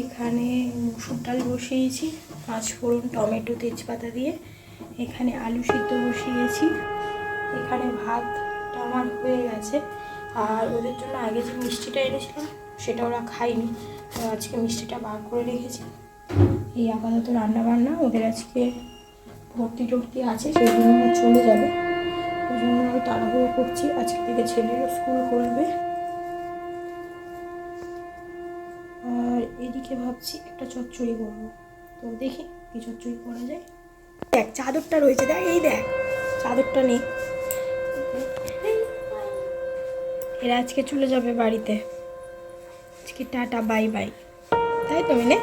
এখানে মুসুর ডাল বসিয়েছি, পাঁচ ফোড়ন, টমেটো, তেজপাতা দিয়ে। এখানে আলু সিদ্ধ বসিয়েছি। এখানে ভাতটা আমার হয়ে গেছে। আর ওদের জন্য আগে যে মিষ্টিটা এনেছিলাম, সেটা ওরা খায়নি। তো আজকে মিষ্টিটা বার করে রেখেছি। এই আপাতত রান্না বান্না ওদের আজকে ভর্তি টর্তি আছে, সেই জন্য চলে যাবে। ওই জন্য আমি তাড়াহুড়ো করছি। আজকে থেকে ছেলেরও স্কুল খুলবে। এদিকে ভাবছি একটা চচ্চড়ি করব। তো দেখি কি চচ্চড়ি করা যায়। দেখ, চাদরটা রয়েছে, দেখ, এই দেখ, চাদরটা নেই এরা আজকে চলে যাবে বাড়িতে। আজকে টাটা, বাই বাই। তাই তো, মেনে?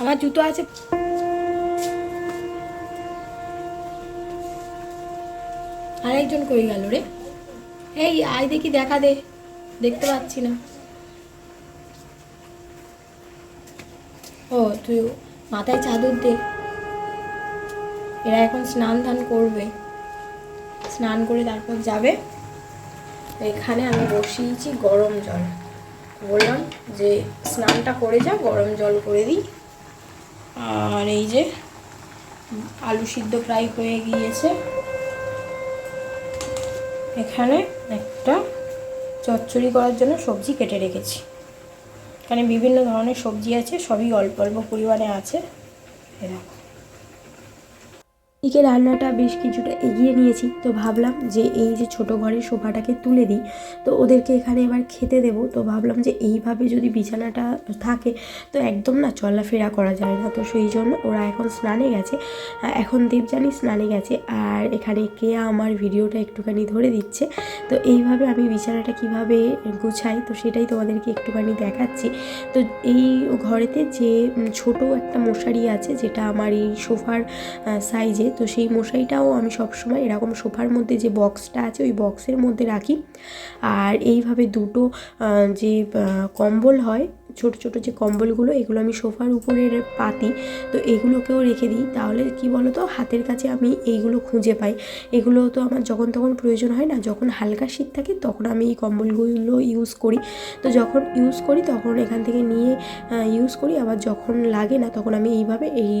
আমার জুতো আছে। আরেকজন কই গেল রে? এই, আয় দেখি, দেখা দে। দেখতে পাচ্ছি না। ও, তুই মাথায় চাদর দে। এরা এখন স্নান ধান করবে। স্নান করে তারপর যাবে। এখানে আমি বসিয়েছি গরম জল। বললাম যে, স্নানটা করে যা, গরম জল করে দিই। আর এই যে, আলু সিদ্ধ প্রায় হয়ে গিয়েছে। এখানে একটা চচ্চড়ি করার জন্য সবজি কেটে রেখেছি। এখানে বিভিন্ন ধরনের সবজি আছে, সবই অল্প অল্প পরিমাণে আছে। এরকম এদিকে রান্নাটা বেশ কিছুটা এগিয়ে নিয়েছি, তো ভাবলাম যে এই যে ছোট ঘরের সোফাটাকে তুলে দিই, তো ওদেরকে এখানে এবার খেতে দেবো। তো ভাবলাম যে এইভাবে যদি বিছানাটা থাকে, তো একদম না চলাফেরা করা যায় না। তো সেই জন্য ওরা এখন স্নানে গেছে এখন দেবজানি স্নানে গেছে, আর এখানে কে আমার ভিডিওটা একটুখানি ধরে দিচ্ছে। তো এইভাবে আমি বিছানাটা কীভাবে গোছাই, তো সেটাই তোমাদেরকে একটুখানি দেখাচ্ছি। তো এই ঘরেতে যে ছোট একটা মশারি আছে, যেটা আমার এই সোফার সাইজে তো সেই মশারিটাও আমি সবসময় এরকম সোফার মধ্যে যে বক্সটা আছে ওই বক্সের মধ্যে রাখি। আর এইভাবে দুটো যে কম্বল হয় ছোট ছোট যে কম্বলগুলো, এগুলো আমি সোফার উপরে পাতি, তো এগুলোকেও রেখে দিই। তাহলে কি বলো তো হাতের কাছে আমি এইগুলো খুঁজে পাই। এগুলো তো আমার যখন তখন প্রয়োজন হয় না, যখন হালকা শীত থাকে তখন আমি এই কম্বলগুলো ইউজ করি। তো যখন ইউজ করি তখন এখান থেকে নিয়ে ইউজ করি, আবার যখন লাগে না তখন আমি এইভাবে এই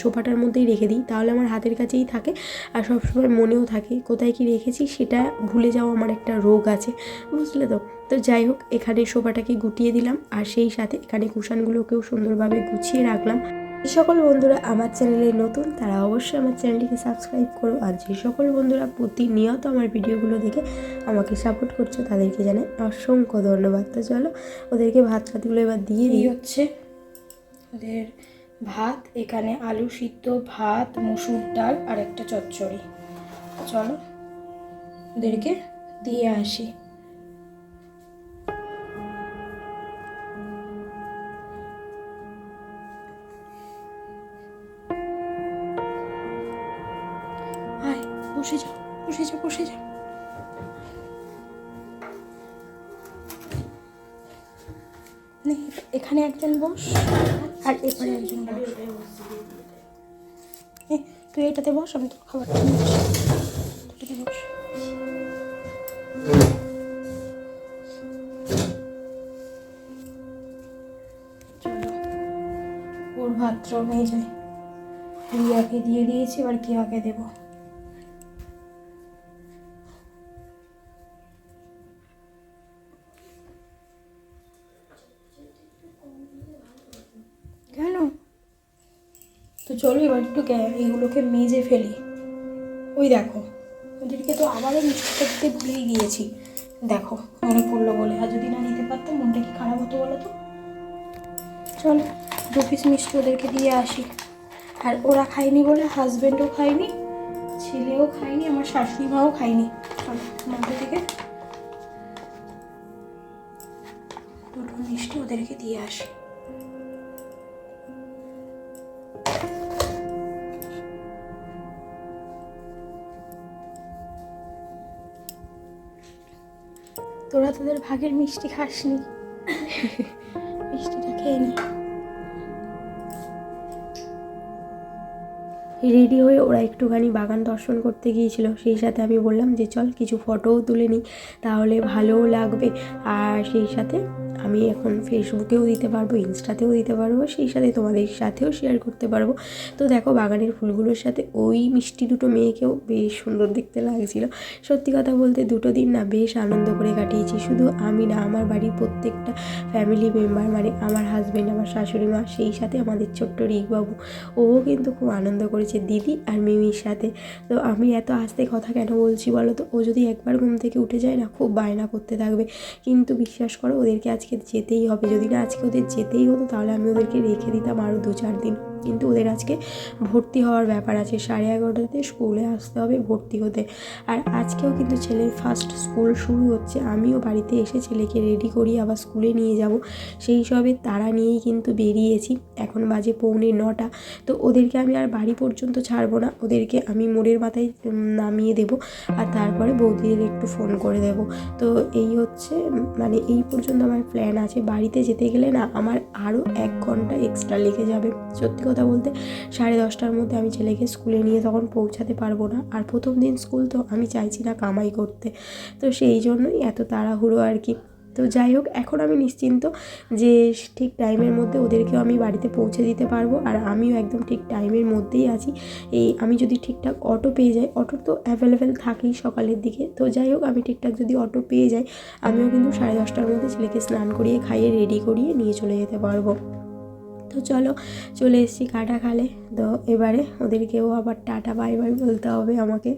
সোফাটার মধ্যেই রেখে দিই। তাহলে আমার হাতের কাছেই থাকে আর সবসময় মনেও থাকে, কোথায় কি রেখেছি সেটা ভুলে যাওয়া আমার একটা রোগ আছে, বুঝলে তো? তো যাই হোক, এখানে সোফাটাকে গুটিয়ে দিলাম আর সেই সাথে এখানে কুশানগুলোকেও সুন্দরভাবে গুছিয়ে রাখলাম। যে সকল বন্ধুরা আমার চ্যানেলে নতুন, তারা অবশ্যই আমার চ্যানেলটিকে সাবস্ক্রাইব করো আর যে সকল বন্ধুরা প্রতিনিয়ত আমার ভিডিওগুলো দেখে আমাকে সাপোর্ট করছ, তাদেরকে জানাই অসংখ্য ধন্যবাদ। তো চলো, ওদেরকে ভাত ভাতগুলো এবার দিয়ে দিই। হচ্ছে ওদের ভাত, এখানে আলু সিদ্ধ, ভাত, মুসুর ডাল আর একটা চচ্চড়ি। চলো, ওদেরকে দিয়ে আসি। বসে যাও বসে যাও বসে যাও। এখানে একজন বস আর এখানে একজন বস। তুই এটাতে বস, আমি তোর আসি। এটাতে বস। ওর ভাতটা নিয়ে যাই রিয়াকে দিয়ে দিয়েছি, এবার কেয়াকে দেবো? তো চলো এবার একটু এইগুলোকে মেজে ফেলি। ওই দেখো, ওদেরকে তো আবারও মিষ্টিটা দিতে ভুলেই গিয়েছি। দেখো, মনে পড়ল বলে। আর যদি না দিতে পারতাম, মনটা কি খারাপ হতো বলো তো? চলো, দু পিস মিষ্টি ওদেরকে দিয়ে আসি। আর ওরা খায়নি বলে হাজব্যান্ডও খায়নি, ছেলেও খায়নি, আমার শাশুড়ি মাও খায়নি। চলো, মধ্যে থেকে দুটো মিষ্টি ওদেরকে দিয়ে আসি। তোরা তোদের ভাগের মিষ্টি খাসনি। মিষ্টিটা খেয়ে নে। রেডি হয়ে ওরা একটুখানি বাগান দর্শন করতে গিয়েছিল। সেই সাথে আমি বললাম যে, চল কিছু ফটোও তুলে নিই তাহলে ভালোও লাগবে। আর সেই সাথে আমি এখন ফেসবুকেও দিতে পারব, ইনস্টাতেও দিতে পারব, সেই সাথে তোমাদের সাথেও শেয়ার করতে পারব। তো দেখো বাগানের ফুলগুলোর সাথে ওই মিষ্টি দুটো মেয়েকেও বেশ সুন্দর দেখতে লাগছিল। সত্যি কথা বলতে দুটো দিন না বেশ আনন্দ করে কাটিয়েছি। শুধু আমি না, আমার বাড়ির প্রত্যেকটা ফ্যামিলি মেম্বার মানে আমার হাজব্যান্ড আমার শাশুড়ি মা, সেই সাথে আমাদের ছোট্ট রিকবাবু ও কিন্তু খুব আনন্দ করেছে, দিদি আর মিমির সাথে। তো আমি এত আস্তে কথা কেন বলছি বলো তো? ও যদি একবার ঘুম থেকে উঠে যায় না, খুব বায়না করতে থাকবে। কিন্তু বিশ্বাস করো, ওদেরকে আজকে যেতেই হবে। যদি না আজকে ওদের যেতেই হতো, তাহলে আমি ওদেরকে রেখে দিতাম আরও দু চার দিন। কিন্তু ওদের আজকে ভর্তি হওয়ার ব্যাপার আছে। সাড়ে এগারোটাতে স্কুলে আসতে হবে ভর্তি হতে। আর আজকেও কিন্তু ছেলের ফার্স্ট স্কুল শুরু হচ্ছে। আমিও বাড়িতে এসে ছেলেকে রেডি করি আবার স্কুলে নিয়ে যাব। সেই সবে তারা নিয়েই কিন্তু বেরিয়েছি। এখন বাজে পৌনে নটা। তো ওদেরকে আমি আর বাড়ি পর্যন্ত ছাড়বো না। ওদেরকে আমি মোড়ের মাথায় নামিয়ে দেব। আর তারপরে বৌদিদের একটু ফোন করে দেব। তো এই হচ্ছে মানে এই পর্যন্ত আমার প্ল্যান আছে। বাড়িতে যেতে গেলে না, আমার আরও এক ঘণ্টা এক্সট্রা লেগে যাবে। সত্যি কথা বলতে। সাড়ে দশটার মধ্যে আমি ছেলেকে স্কুলে নিয়ে তখন পৌঁছাতে পারব না। আর প্রথম দিন স্কুল তো আমি চাইছি না কামাই করতে। তো সেই জন্যই এত তাড়াহুড়ো আর কি। তো যাই হোক, এখন আমি নিশ্চিন্ত যে ঠিক টাইমের মধ্যে ওদেরকেও আমি বাড়িতে পৌঁছে দিতে পারব। আর আমিও একদম ঠিক টাইমের মধ্যেই আছি। এই আমি যদি ঠিকঠাক অটো পেয়ে যাই, অটো তো অ্যাভেলেবেল থাকেই সকালের দিকে। তো যাই হোক, আমি ঠিকঠাক যদি অটো পেয়ে যাই, আমিও কিন্তু সাড়ে দশটার মধ্যে ছেলেকে স্নান করিয়ে, খাইয়ে রেডি করিয়ে নিয়ে চলে যেতে পারব। তো চলো, চলে এসেছি কাটা খালে। তো এবারে ওদেরকেও আবার টাটা, বাই বাই বলতে হবে আমাকে।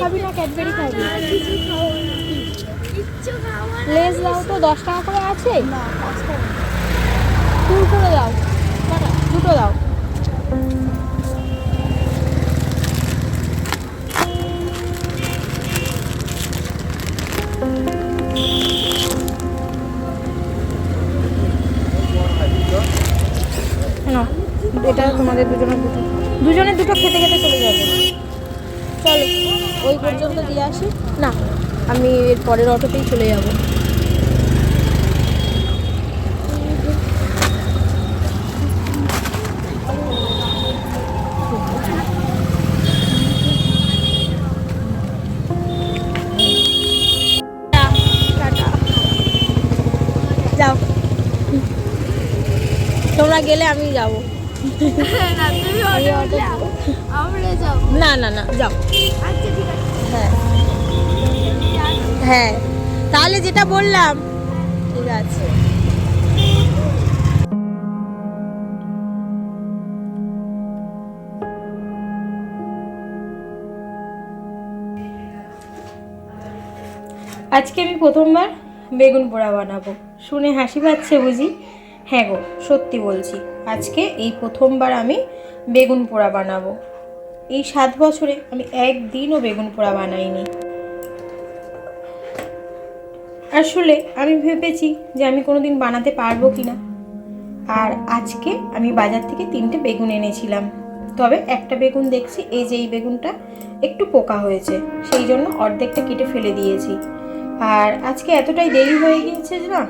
খাবি না, ক্যাডবেরি খাবি? লেস দাও তো দশ টাকা করে আছে? ফুল করে দাও? দুটো দাও। না এটা তোমাদের দুজনের দুটো। দুজনের দুটো খেতে খেতে চলে যাবে। চলো ওই পর্যন্ত দিয়ে আসি। না আমি এর পরের অটোতেই চলে যাব। যাও। তোমরা গেলে আমি যাব। না যাব। না না না যাও। হ্যাঁ তাহলে যেটা বললাম, ঠিক আছে। আজকে আমি প্রথমবার বেগুন পোড়া বানাবো। শুনে হাসি পাচ্ছে বুঝি? হ্যাঁ গো, সত্যি বলছি, আজকে এই প্রথমবার আমি বেগুন পোড়া বানাবো। এই সাত বছরে আমি একদিনও বেগুন পোড়া বানাইনি। আসলে আমি ভেবেছি যে আমি কোনো দিন বানাতে পারব কি না আর আজকে আমি বাজার থেকে তিনটে বেগুন এনেছিলাম। তবে একটা বেগুন দেখছি এই যে এই বেগুনটা একটু পোকা হয়েছে সেই জন্য অর্ধেকটা কেটে ফেলে দিয়েছি। আর আজকে এতটাই দেরি হয়ে গিয়েছে যে না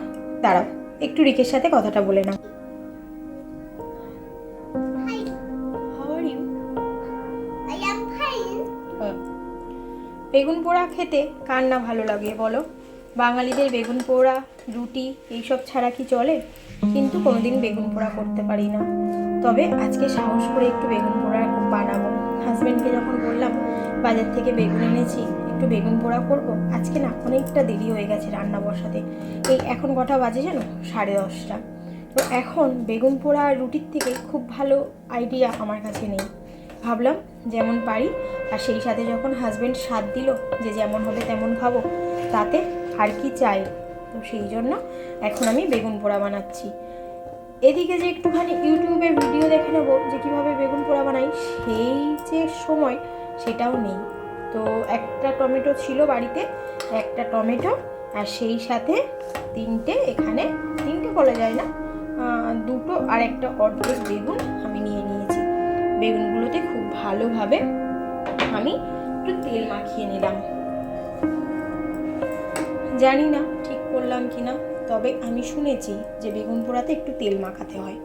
দাঁড়াও একটু রিকের সাথে কথাটা বলে নাও। বেগুন পোড়া খেতে কার না ভালো লাগে বলো? বাঙালিদের বেগুন পোড়া, রুটি, এইসব ছাড়া কি চলে? কিন্তু কোনোদিন বেগুন পোড়া করতে পারি না। তবে আজকে সাহস করে একটু বেগুন পোড়া বানাবো। হাজব্যান্ডকে যখন বললাম, বাজার থেকে বেগুন এনেছি, একটু বেগুন পোড়া করব? আজকে না অনেকটা দেরি হয়ে গেছে রান্না বসাতে। এই এখন কটা বাজে জানো? সাড়ে দশটা। তো এখন বেগুন পোড়া রুটির থেকে খুব ভালো আইডিয়া আমার কাছে নেই। ভাবলাম যেমন পারি, আর সেই সাথে যখন হাজব্যান্ড স্বাদ দিল যে যেমন হবে তেমন খাব তাতে আর কি চাই? তো সেই জন্য এখন আমি বেগুন পোড়া বানাচ্ছি। এদিকে যে একটুখানি ইউটিউবে ভিডিও দেখে নেব যে কীভাবে বেগুন পোড়া বানাই, সেই যে সময় সেটাও নেই। তো একটা টমেটো ছিল বাড়িতে, একটা টমেটো আর সেই সাথে তিনটে, এখানে তিনটে বলা যায় না দুটো আর একটা অর্ধেক বেগুন আমি নিয়ে নিয়েছি। বেগুনগুলোতে খুব ভালোভাবে আমি একটু তেল মাখিয়ে নিলাম। জানি না ঠিক করলাম কি না, তবে আমি শুনেছি যে বেগুন পোড়াতে একটু তেল মাখাতে হয়।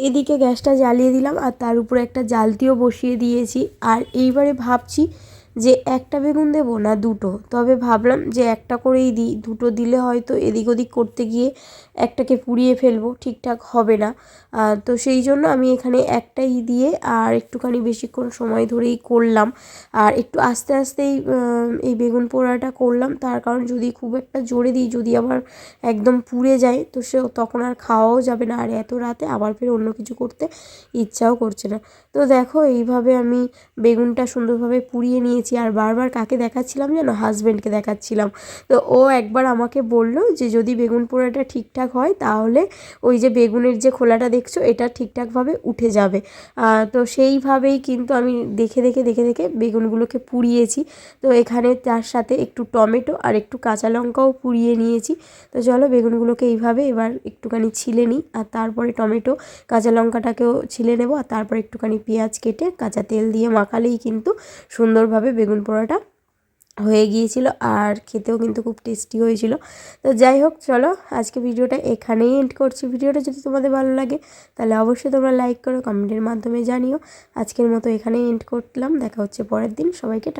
এদিকে গ্যাসটা জ্বালিয়ে দিলাম আর তার উপরে একটা জালতিও বসিয়ে দিয়েছি। আর এইবারে ভাবছি যে একটা বেগুন দেবো না দুটো? তবে ভাবলাম যে একটা করেই দিই। দুটো দিলে হয়তো এদিক ওদিক করতে গিয়ে একটাকে পুড়িয়ে ফেলব। ঠিকঠাক হবে না। তো সেই জন্য আমি এখানে একটাই দিয়ে আর একটুখানি বেশিক্ষণ সময় ধরেই করলাম। আর একটু আস্তে আস্তেই এই বেগুন পোড়াটা করলাম। তার কারণ যদি খুব একটা জোরে দিই, যদি আবার একদম পুড়ে যায়, তো সে তখন আর খাওয়াও যাবে না। আর এত রাতে আবার ফের অন্য কিছু করতে ইচ্ছাও করছে না। তো দেখো, এইভাবে আমি বেগুনটা সুন্দরভাবে পুড়িয়ে নিয়েছি। আর বারবার কাকে দেখাচ্ছিলাম যেন হাজব্যান্ডকে দেখাচ্ছিলাম। তো ও একবার আমাকে বলল যে, যদি বেগুন পোড়াটা ঠিকঠাক হয়, তাহলে ওই যে বেগুনের যে খোলাটা দেখছ, এটা ঠিকঠাকভাবে উঠে যাবে। তো সেইভাবেই কিন্তু আমি দেখে দেখে দেখে দেখে বেগুনগুলোকে পুড়িয়েছি। তো এখানে তার সাথে একটু টমেটো আর একটু কাঁচা লঙ্কাও পুড়িয়ে নিয়েছি। তো চলো বেগুনগুলোকে এইভাবে এবার একটুখানি ছিলে নিই আর তারপরে টমেটো, কাঁচা লঙ্কাটাকেও ছিলে নেব আর তারপরে একটুখানি পেঁয়াজ কেটে কাঁচা তেল দিয়ে মাখালেই কিন্তু সুন্দরভাবে বেগুন পোড়াটা হয়ে গিয়েছিল আর খেতেও কিন্তু খুব টেস্টি হয়েছিল। তো যাই হোক, চলো আজকে ভিডিওটা এখানেই এন্ড করছি। ভিডিওটা যদি তোমাদের ভালো লাগে, তাহলে অবশ্যই তোমরা লাইক করো কমেন্টের মাধ্যমে জানিও। আজকের মতো এখানেই এন্ড করলাম। দেখা হচ্ছে পরের দিন। সবাইকে